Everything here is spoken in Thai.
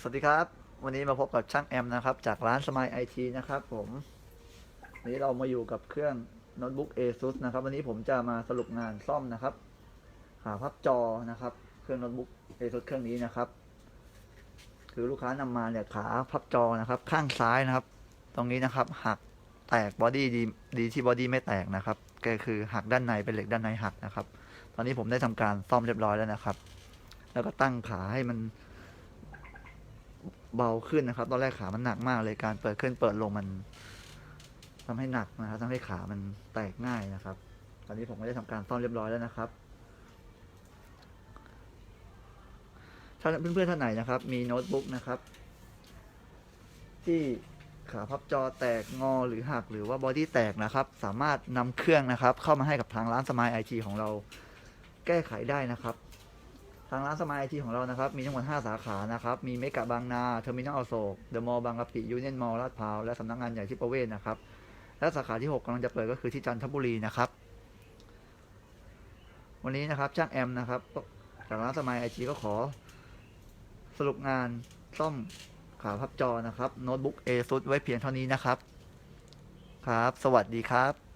สวัสดีครับ วันนี้มาพบกับช่างแอมนะครับ จากร้านสมายไอทีนะครับผมวันนี้เรามาอยู่กับเครื่องโน้ตบุ๊ก ASUS นะครับ วันนี้ผมจะมาสรุปงานซ่อมนะครับขาพับจอนะครับ เครื่องโน้ตบุ๊ก ASUS เครื่องนี้นะครับ คือลูกค้านำมาเนี่ยขาพับจอนะครับ ข้างซ้ายนะครับ ตรงนี้นะครับหักแตกบอดี้ดีดีที่บอดี้ไม่แตกนะครับก็คือหักด้านในเป็นเหล็กด้านในหักนะครับ ตอนนี้ผมได้ทำการซ่อมเรียบร้อยแล้วนะครับ แล้วก็ตั้งขาให้มัน เบาขึ้นนะครับ ตอนแรกขามันหนักมากเลยการเปิดขึ้นเปิดลงมันทำให้หนักนะครับทำให้ขามันแตกง่ายนะครับ ตอนนี้ผมก็ได้ทำการซ่อมเรียบร้อยแล้วนะครับ ถ้าเพื่อนๆท่านไหนนะครับ มีโน้ตบุ๊กนะครับ ที่ขาพับจอแตกงอหรือหักหรือว่าบอดี้แตกนะครับ สามารถนำเครื่องนะครับ เข้ามาให้กับทางร้านสมายไอทีของเราแก้ไขได้นะครับ ทางร้านสมายไอทีของเรานะครับ มีทั้งหมด 5 สาขานะครับ มีเมกะบางนาเทอร์มินอลอโศกเดอะมอลล์บางกะปิยูเนียนมอลล์ลาดพร้าวและสำนักงานใหญ่ที่ประเวศนะครับ และสาขาที่ 6กำลังจะเปิดก็คือที่จันทบุรีนะครับ วันนี้นะครับจ้างแอมนะครับจากร้านสมายไอทีก็ขอ สรุปงานซ่อมขาพับจอนะครับโน้ตบุ๊ก ASUS ไว้เพียงเท่านี้นะครับ ครับ สวัสดีครับ